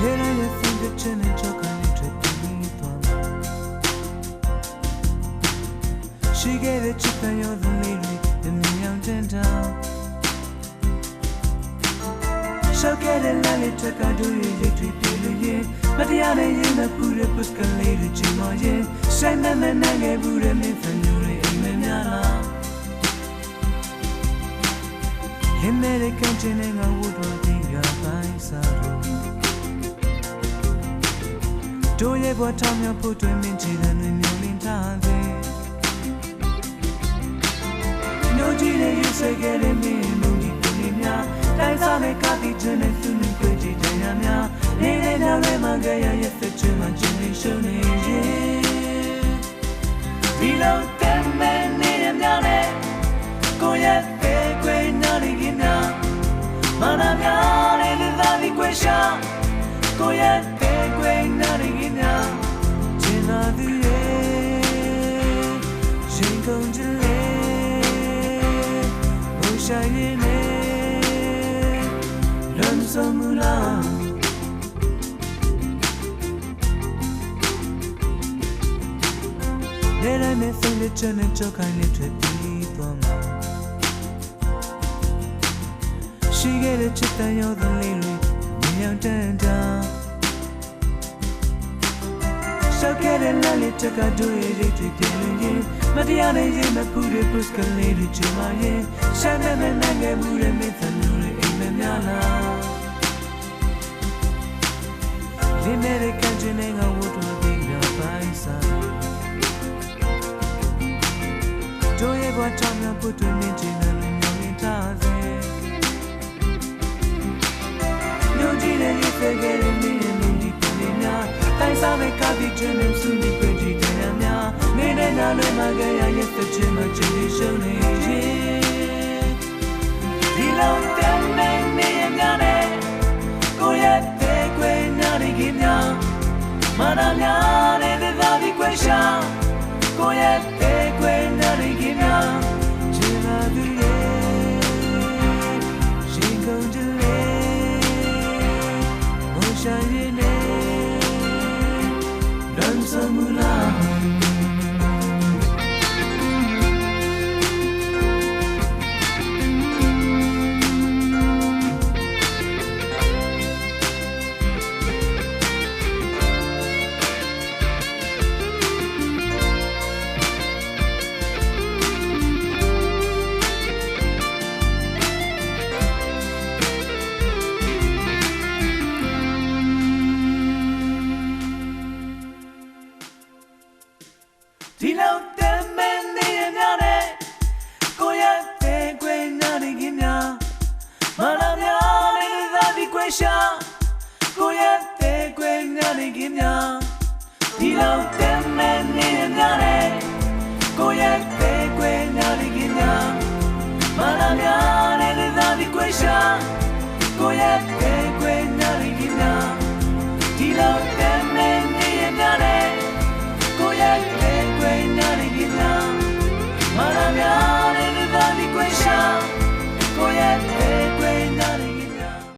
နေရရဲ့ finger ချင်တဲ့ကြောက်ကနေထွက်ပြီးသွားမှာရှိခဲ့တဲ့ချစ်တဲ့ရောသူလေးတွေတမြင်အောင်တင်တာရှောက်ခဲ့တဲ့လမ်းလေးထက်ကတို့ရဲ့ရိတ်တွေပြေလို့ရင်မတရားနဲ့ရင်မပူတဲ့ push ကလေးတွေချိန်မရင်ဆိုင်မဲ့မဲ့နိုင်ခဲ့ဘူးတဲ့မင်းဖန်မျိုးတွေအိမ်မက်များလား American ချင်တဲ့ငါဝတ်တော်ဒီကပိုင်းစားလို့ တို့ရဲ့ဘဝထောင်မြောက်ဖို့တွင်မင်းချီတဲ့နှမျိုးလင်းထားသည်မျိုးကြီးနဲ့ယူဆခဲ့တဲ့မင်းမုန်ကြီးကိုနေများတိုင်းစားမဲ့ကတိချင်တဲ့သူနဲ့ကြွေးကြည့်တဲ့များနေနေနောက်လည်းမကြရရဲ့သက်ချင်မှချင်နေရှုံနေရဲ့ဒီလိုတဲ့ လွန်ဆုံးမူလားနေရနဲ့ဖိလက်ချနဲ့ကြောက်ခိုင်းလေးထွ က်ပြီးသွားမှာရှိခဲ့တဲ့ချစ်တန်ရောတဲ့လေးတွေမြင်အောင်တန်တာရှောက်ခဲ့တဲ့လမ်းလေးတက်ကတို့ရဲ့ရိတ်တွေပြင်းလို့ရင်မတရားနဲ့ရင်မပူတဲ့ push ကလေးတွေချင်မရင်ရှမ်းတဲ့နဲ့နိုင်ခဲ့မှုတဲ့မင်းသမီးတွေအိမ်မက်များလားလင်းတဲ့ကံချင်တဲ့ငါဝတ်တော်ပြီးတော့ပိုင်းစားတို့ရဲ့ဘဝထောင်မြောက်ဖို့တွင်နေချင်တယ်လို့မျှော်လင့်ထားစေမျိုးကြီးနဲ့ရေးခဲ့တဲ့မင်းရဲ့လူဒီပုံလေးများတိုင်းစားမဲ့ကတိချင်တဲ့စုနေကြည့်တဲ့များနေနဲ့နာနဲ့မကြရရဲ့သက်ချင်မှချင်နေရှုံးနေ မနာများနဲ့သာဒီကွေး ဒီလောက်တမ်းမင်းနေရများနဲ့ကိုရတဲ့ကွေးနာရီကများမလာများနဲ့သာဒီကွေးရှာကိုရတဲ့ကွေးနာရီကများဒီလောက်တမ်းမင်းနေရများနဲ့ကိုရတဲ့ကွေးနာရီကများမလာများနဲ့သာဒီကွေးရှာကိုရတဲ့